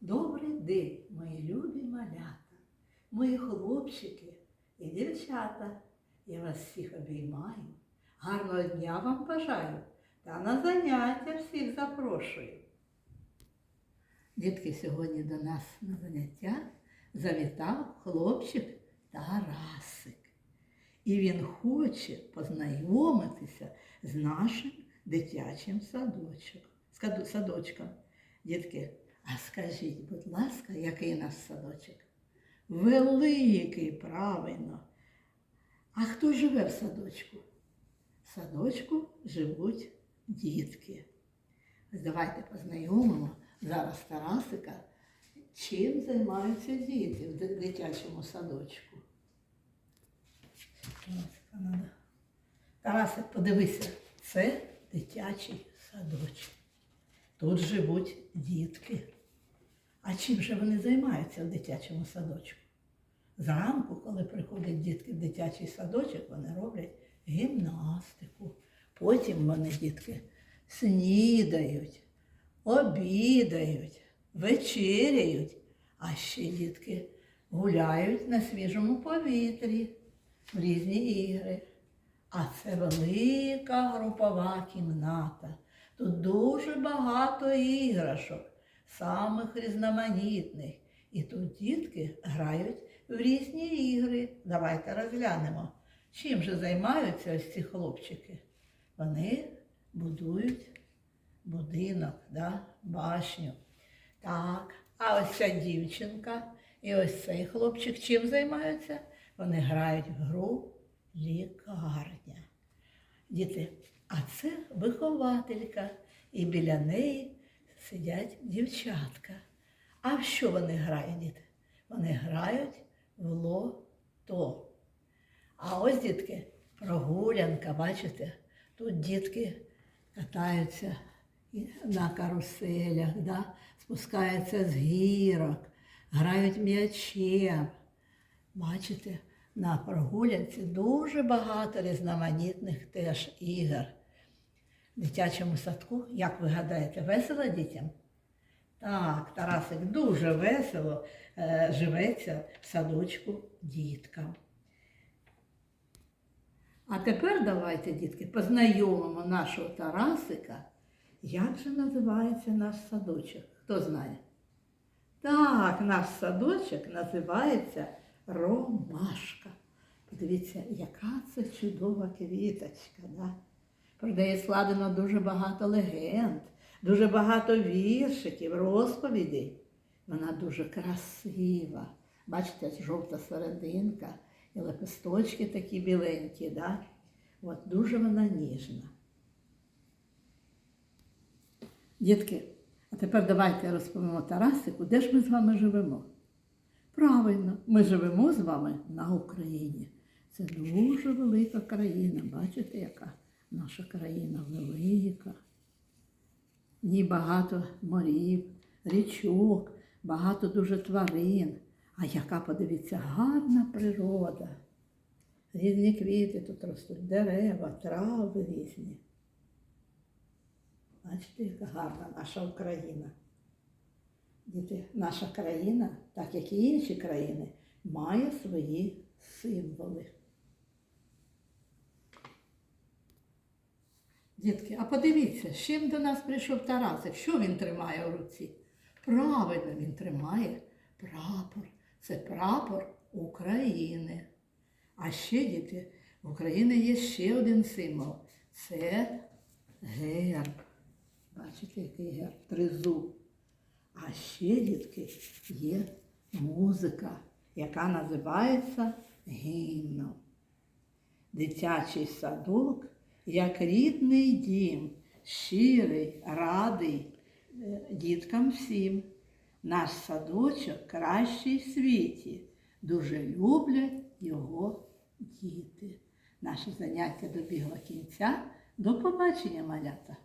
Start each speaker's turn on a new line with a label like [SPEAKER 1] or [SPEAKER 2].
[SPEAKER 1] Добрий день, мої любі малята, мої хлопчики і дівчата. Я вас всіх обіймаю. Гарного дня вам бажаю та на заняття всіх запрошую. Дітки, сьогодні до нас на заняття завітав хлопчик Тарасик. І він хоче познайомитися з нашим дитячим садочком. садочком. Дітки, а скажіть, будь ласка, який наш садочок? Великий, правильно. А хто живе в садочку? В садочку живуть дітки. Давайте познайомимо зараз Тарасика, чим займаються діти в дитячому садочку. Тарасик, подивися, це дитячий садочок. Тут живуть дітки. А чим же вони займаються в дитячому садочку? Зранку, коли приходять дітки в дитячий садочок, вони роблять гімнастику. Потім вони, дітки, снідають, обідають, вечеряють, а ще дітки гуляють на свіжому повітрі в різні ігри. А це велика групова кімната. Тут дуже багато іграшок, самих різноманітних. І тут дітки грають в різні ігри. Давайте розглянемо. Чим же займаються ось ці хлопчики? Вони будують будинок, да? башню. Так, а ось ця дівчинка і ось цей хлопчик чим займаються? Вони грають в гру лікарня. Діти, а це вихователька, і біля неї сидять дівчатка. А в що вони грають, діти? Вони грають в лото. А ось, дітки, прогулянка, бачите, тут дітки катаються на каруселях, да? спускаються з гірок, грають м'ячем. Бачите, на прогулянці дуже багато різноманітних теж ігор. Дитячому садку, як ви гадаєте, весело дітям? Так, Тарасик дуже весело е, живеться в садочку діткам. А тепер давайте, дітки, познайомимо нашого Тарасика. Як же називається наш садочок? Хто знає? Так, наш садочок називається Ромашка. Подивіться, яка це чудова квіточка. Да? Про неї складено дуже багато легенд, дуже багато віршиків, розповідей. Вона дуже красива. Бачите, жовта серединка і лепесточки такі біленькі. Да? От дуже вона ніжна. Дітки, а тепер давайте розповімо Тарасику, де ж ми з вами живемо. Правильно, ми живемо з вами на Україні. Це дуже велика країна. Бачите, яка наша країна велика. В ній багато морів, річок, багато дуже тварин. А яка, подивіться, гарна природа. Різні квіти тут ростуть, дерева, трави різні. Бачите, яка гарна наша Україна. Діти, наша країна, так як і інші країни, має свої символи. Дітки, а подивіться, з чим до нас прийшов Тарасик. Що він тримає в руці? Правильно, він тримає прапор. Це прапор України. А ще, діти, в Україні є ще один символ. Це герб. Бачите, який герб? Тризуб. А ще, дітки, є музика, яка називається гімном. Дитячий садок, як рідний дім, щирий, радий е, діткам всім. Наш садочок кращий в світі. Дуже люблять його діти. Наше заняття добігло кінця. До побачення, малята!